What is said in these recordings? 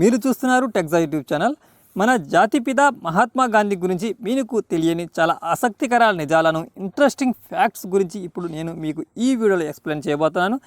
మీరు చూస్తున్నారు టెక్జా YouTube channel మన జాతిపిత మహాత్మా గాంధీ గురించి మీకు తెలియని చాలా ఆసక్తికర నిజాలను ఇంట్రెస్టింగ్ ఫ్యాక్ట్స్ గురించి ఇప్పుడు నేను మీకు ఈ వీడియోలో ఎక్స్ప్లెయిన్ చేయబోతున్నాను.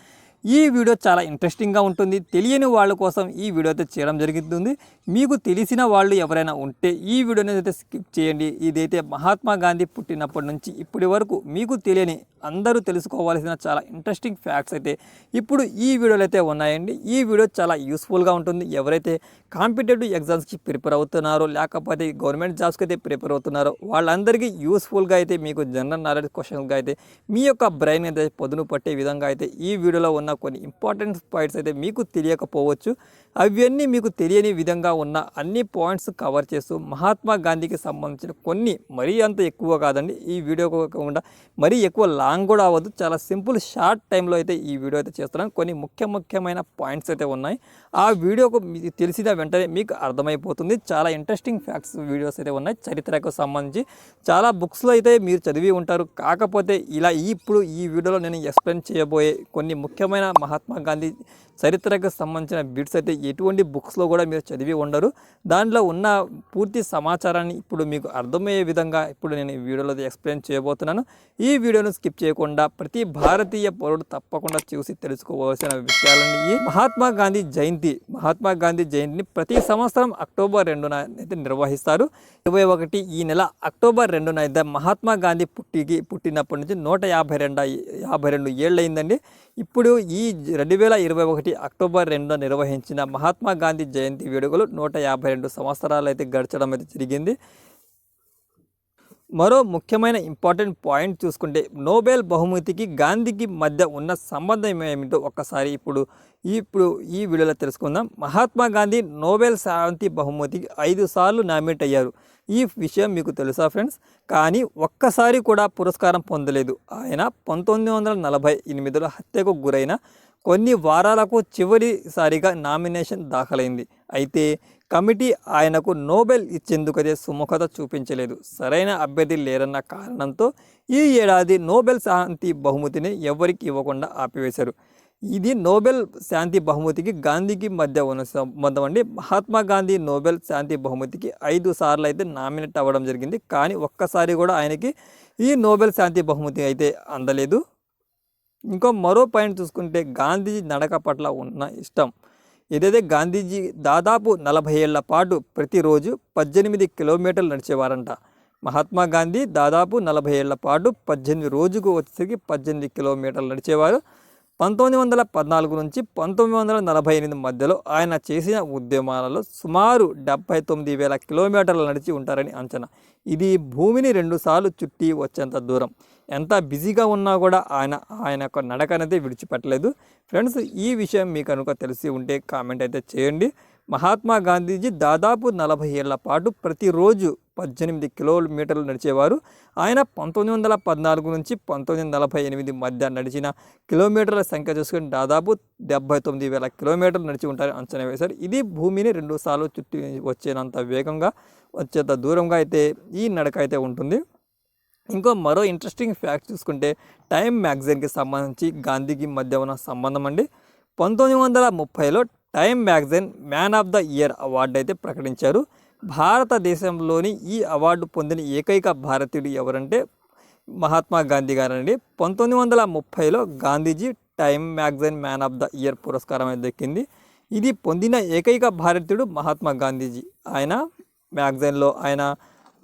ఈ వీడియో చాలా ఇంట్రెస్టింగ్గా ఉంటుంది. తెలియని వాళ్ళ కోసం ఈ వీడియో అయితే చేయడం జరుగుతుంది మీకు తెలిసిన వాళ్ళు ఎవరైనా ఉంటే ఈ వీడియోని అయితే స్కిప్ చేయండి. ఇదైతే మహాత్మా గాంధీ పుట్టినప్పటి నుంచి ఇప్పటి వరకు మీకు తెలియని అందరూ తెలుసుకోవాల్సిన చాలా ఇంట్రెస్టింగ్ ఫ్యాక్ట్స్ అయితే ఇప్పుడు ఈ వీడియోలు అయితే ఉన్నాయండి. ఈ వీడియో చాలా యూస్ఫుల్గా ఉంటుంది. ఎవరైతే కాంపిటేటివ్ ఎగ్జామ్స్కి ప్రిపేర్ అవుతున్నారో లేకపోతే గవర్నమెంట్ జాబ్స్కి అయితే ప్రిపేర్ అవుతున్నారో వాళ్ళందరికీ యూస్ఫుల్గా అయితే మీకు జనరల్ నాలెడ్జ్ క్వశ్చన్స్గా అయితే మీ యొక్క బ్రెయిన్ అయితే పొదును పట్టే విధంగా అయితే ఈ వీడియోలో ఉన్న కొన్ని ఇంపార్టెంట్ పాయింట్స్ అయితే మీకు తెలియకపోవచ్చు. అవన్నీ మీకు తెలియని విధంగా ఉన్న అన్ని పాయింట్స్ కవర్ చేస్తూ మహాత్మా గాంధీకి సంబంధించిన కొన్ని మరీ అంత ఎక్కువ కాదండి. ఈ వీడియో కాకుండా మరీ ఎక్కువ లాంగ్ కూడా అవ్వదు. చాలా సింపుల్ షార్ట్ టైంలో అయితే ఈ వీడియో అయితే చేస్తున్నాను. కొన్ని ముఖ్య ముఖ్యమైన పాయింట్స్ అయితే ఉన్నాయి. ఆ వీడియోకు మీకు తెలిసిన వెంటనే మీకు అర్థమైపోతుంది. చాలా ఇంట్రెస్టింగ్ ఫ్యాక్ట్స్ వీడియోస్ అయితే ఉన్నాయి. చరిత్రకు సంబంధించి చాలా బుక్స్లో అయితే మీరు చదివి ఉంటారు. కాకపోతే ఇలా ఇప్పుడు ఈ వీడియోలో నేను ఎక్స్ప్లెయిన్ చేయబోయే కొన్ని ముఖ్యమైన మహాత్మా గాంధీ చరిత్రకు సంబంధించిన బిట్స్ అయితే ఎటువంటి బుక్స్లో కూడా మీరు చదివి ఉండరు. దాంట్లో ఉన్న పూర్తి సమాచారాన్ని ఇప్పుడు మీకు అర్థమయ్యే విధంగా ఇప్పుడు నేను ఈ వీడియోలో ఎక్స్ప్లెయిన్ చేయబోతున్నాను. ఈ వీడియోను స్కిప్ చేయకుండా ప్రతి భారతీయ పౌరుడు తప్పకుండా చూసి తెలుసుకోవాల్సిన విషయాలని ఈ మహాత్మా గాంధీ జయంతి మహాత్మా గాంధీ జయంతిని ప్రతి సంవత్సరం అక్టోబర్ రెండున అయితే నిర్వహిస్తారు. ఇరవై ఒకటి ఈ నెల అక్టోబర్ రెండున అయితే మహాత్మా గాంధీ పుట్టికి పుట్టినప్పటి నుంచి నూట యాభై రెండు యాభై రెండు ఏళ్ళు అయిందండి ఇప్పుడు ఈ ఈ రెండు వేల ఇరవై ఒకటి అక్టోబర్ రెండున నిర్వహించిన మహాత్మా గాంధీ జయంతి వేడుకలు నూట యాభై రెండు సంవత్సరాలు అయితే గడచడం అయితే జరిగింది. మరో ముఖ్యమైన ఇంపార్టెంట్ పాయింట్ చూసుకుంటే నోబెల్ బహుమతికి గాంధీకి మధ్య ఉన్న సంబంధం ఏమిటో ఒక్కసారి ఇప్పుడు ఇప్పుడు ఈ వీడియోలో తెలుసుకుందాం. మహాత్మా గాంధీ నోబెల్ శాంతి బహుమతికి ఐదు సార్లు నామినేట్ అయ్యారు. ఈ విషయం మీకు తెలుసా ఫ్రెండ్స్? కానీ ఒక్కసారి కూడా పురస్కారం పొందలేదు. ఆయన పంతొమ్మిది వందల నలభై ఎనిమిదిలో హత్యకు గురైన కొన్ని వారాలకు చివరిసారిగా నామినేషన్ దాఖలైంది. అయితే కమిటీ ఆయనకు నోబెల్ ఇచ్చేందుకదే సుముఖత చూపించలేదు. సరైన అభ్యర్థి లేరన్న కారణంతో ఈ ఏడాది నోబెల్ శాంతి బహుమతిని ఎవరికి ఇవ్వకుండా ఆపివేశారు. ఇది నోబెల్ శాంతి బహుమతికి గాంధీకి మధ్య ఉన్న సంబంధం అండి. మహాత్మా గాంధీ నోబెల్ శాంతి బహుమతికి ఐదు సార్లు అయితే నామినేట్ అవ్వడం జరిగింది. కానీ ఒక్కసారి కూడా ఆయనకి ఈ నోబెల్ శాంతి బహుమతి అయితే అందలేదు. ఇంకో మరో పాయింట్ చూసుకుంటే గాంధీజీ నడక పట్ల ఉన్న ఇష్టం. ఏదైతే గాంధీజీ దాదాపు నలభై ఏళ్ళ పాటు ప్రతిరోజు పద్దెనిమిది కిలోమీటర్లు నడిచేవారంట. మహాత్మా గాంధీ దాదాపు నలభై ఏళ్ళ పాటు పద్దెనిమిది రోజుకు వచ్చేసరికి పద్దెనిమిది కిలోమీటర్లు నడిచేవారు. పంతొమ్మిది వందల పద్నాలుగు నుంచి పంతొమ్మిది వందల నలభై ఎనిమిది మధ్యలో ఆయన చేసిన ఉద్యమాలలో సుమారు డెబ్బై తొమ్మిది వేల కిలోమీటర్లు నడిచి ఉంటారని అంచనా. ఇది భూమిని రెండుసార్లు చుట్టి వచ్చేంత దూరం. ఎంత బిజీగా ఉన్నా కూడా ఆయన ఆయన యొక్క నడక అనేది విడిచిపెట్టలేదు. ఫ్రెండ్స్ ఈ విషయం మీకు కనుక తెలిసి ఉంటే కామెంట్ అయితే చేయండి. మహాత్మా గాంధీజీ దాదాపు నలభై ఏళ్ళ పాటు ప్రతిరోజు పద్దెనిమిది కిలోమీటర్లు నడిచేవారు. ఆయన పంతొమ్మిది వందల పద్నాలుగు నుంచి పంతొమ్మిది వందల నలభై ఎనిమిది మధ్య నడిచిన కిలోమీటర్ల సంఖ్య చూసుకుని దాదాపు డెబ్బై తొమ్మిది వేల కిలోమీటర్లు నడిచి ఉంటారని అంచనా వేశారు. ఇది భూమిని రెండు సార్లు చుట్టి వచ్చేనంత వేగంగా వచ్చేంత దూరంగా అయితే ఈ నడక అయితే ఉంటుంది. ఇంకో మరో ఇంట్రెస్టింగ్ ఫ్యాక్ట్ చూసుకుంటే టైం మ్యాగజైన్కి సంబంధించి గాంధీకి మధ్య ఉన్న సంబంధం అండి. పంతొమ్మిది వందల ముప్పైలో time magazine man of the year award అయితే ప్రకటించారు. భారతదేశంలోని ఈ అవార్డు పొందిన ఏకైక భారతీయుడు ఎవరంటే మహాత్మా గాంధీ గారండి. పంతొమ్మిది వందల ముప్పైలో Gandhiji time magazine man of the year పురస్కారం అయితే దక్కింది. ఇది పొందిన ఏకైక భారతీయుడు మహాత్మా గాంధీజీ. ఆయన మ్యాగజైన్లో ఆయన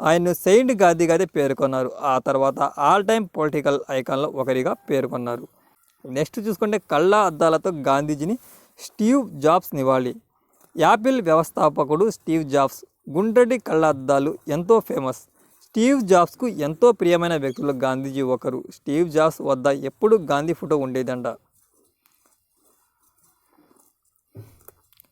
ఆయన్ను సెయింట్ గాంధీగా అయితే పేర్కొన్నారు. ఆ తర్వాత ఆల్ టైమ్ పొలిటికల్ ఐకాన్లో ఒకరిగా పేర్కొన్నారు. నెక్స్ట్ చూసుకుంటే కళ్ళ అద్దాలతో గాంధీజీని స్టీవ్ జాబ్స్ నివాళి. యాపిల్ వ్యవస్థాపకుడు స్టీవ్ జాబ్స్ గుండ్రటి కళ్ళ అద్దాలు ఎంతో ఫేమస్. స్టీవ్ జాబ్స్కు ఎంతో ప్రియమైన వ్యక్తులు గాంధీజీ ఒకరు. స్టీవ్ జాబ్స్ వద్ద ఎప్పుడు గాంధీ ఫోటో ఉండేదంట.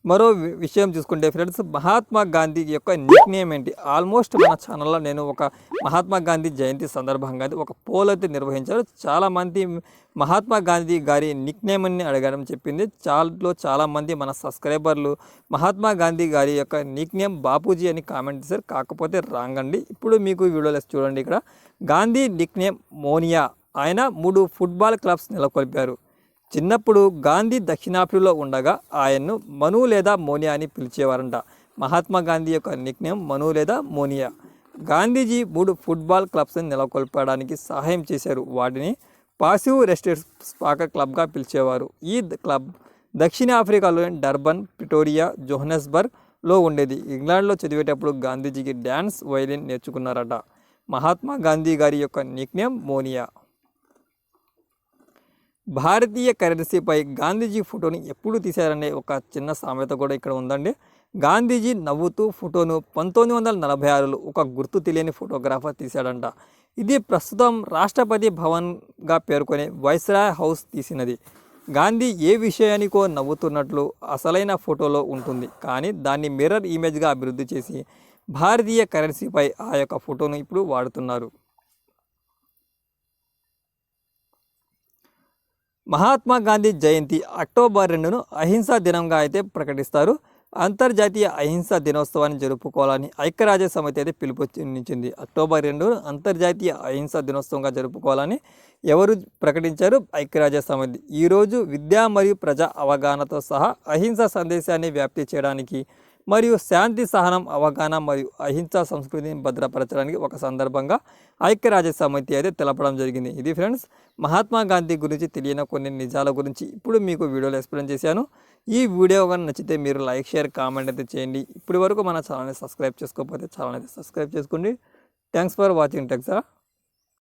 మరో విషయం చూసుకుంటే ఫ్రెండ్స్ మహాత్మా గాంధీ యొక్క నిక్ నేమ్ ఏంటి? ఆల్మోస్ట్ మన ఛానల్లో నేను ఒక మహాత్మా గాంధీ జయంతి సందర్భంగా ఒక పోల్ అయితే నిర్వహించారు. చాలామంది మహాత్మా గాంధీ గారి నిక్ నేమ్ అని అడగడం చెప్పింది. చాలాలో చాలామంది మన సబ్స్క్రైబర్లు మహాత్మా గాంధీ గారి యొక్క నిక్ నేమ్ బాపూజీ అని కామెంట్ చేశారు. కాకపోతే రాంగ్ అండి ఇప్పుడు మీకు వీడియోలో చూడండి ఇక్కడ. Gandhi nickname Moniya. ఆయన మూడు ఫుట్బాల్ క్లబ్స్ నెలకొల్పారు. చిన్నప్పుడు గాంధీ దక్షిణాఫ్రికాలో ఉండగా ఆయన్ను మను లేదా మోనియా అని పిలిచేవారంట. మహాత్మా గాంధీ యొక్క నిక్నేమ్ మను లేదా మోనియా. గాంధీజీ మూడు ఫుట్బాల్ క్లబ్స్ని నెలకొల్పడానికి సహాయం చేశారు. వాటిని పాసివ్ రెస్టెడ్ స్పాక క్లబ్గా పిలిచేవారు. ఈ క్లబ్ దక్షిణాఫ్రికాలోని డర్బన్ పిటోరియా జోహనస్బర్గ్లో ఉండేది. ఇంగ్లాండ్లో చదివేటప్పుడు గాంధీజీకి డ్యాన్స్ వైలిన్ నేర్చుకున్నారట. మహాత్మా గాంధీ గారి యొక్క నిక్నేమ్ మోనియా. భారతీయ కరెన్సీపై గాంధీజీ ఫోటోని ఎప్పుడు తీశారనే ఒక చిన్న సామెత కూడా ఇక్కడ ఉందండి. గాంధీజీ నవ్వుతూ ఫోటోను పంతొమ్మిది వందల నలభై ఆరులో ఒక గుర్తు తెలియని ఫోటోగ్రాఫర్ తీశాడంట. ఇది ప్రస్తుతం రాష్ట్రపతి భవన్గా పేర్కొనే వైస్రాయ్ హౌస్ తీసినది. గాంధీ ఏ విషయానికో నవ్వుతున్నట్లు అసలైన ఫోటోలో ఉంటుంది. కానీ దాన్ని మిర్రర్ ఇమేజ్గా అభివృద్ధి చేసి భారతీయ కరెన్సీపై ఆ యొక్క ఫోటోను ఇప్పుడు వాడుతున్నారు. మహాత్మా గాంధీ జయంతి అక్టోబర్ రెండును అహింసా దినంగా అయితే ప్రకటిస్తారు. అంతర్జాతీయ అహింసా దినోత్సవాన్ని జరుపుకోవాలని ఐక్యరాజ్య సమితి అయితే పిలుపునిచ్చింది. అక్టోబర్ రెండు అంతర్జాతీయ అహింసా దినోత్సవంగా జరుపుకోవాలని ఎవరు ప్రకటించారు? ఐక్యరాజ్య సమితి. ఈరోజు విద్య మరియు ప్రజా అవగాహనతో సహా అహింసా సందేశాన్ని వ్యాప్తి చేయడానికి మరియు శాంతి సహనం అవగాహన మరియు అహింసా సంస్కృతిని భద్రపరచడానికి ఒక సందర్భంగా ఐక్యరాజ్య సమితి అయితే తెలపడం జరిగింది. ఇది ఫ్రెండ్స్ మహాత్మా గాంధీ గురించి తెలియని కొన్ని నిజాల గురించి ఇప్పుడు మీకు వీడియోలో ఎక్స్ప్లెయిన్ చేశాను. ఈ వీడియో కానీ నచ్చితే మీరు లైక్ షేర్ కామెంట్ అయితే చేయండి. ఇప్పటి వరకు మన ఛానల్ని సబ్స్క్రైబ్ చేసుకోకపోతే ఛానల్ అయితే సబ్స్క్రైబ్ చేసుకోండి. Thanks for watching టెక్సా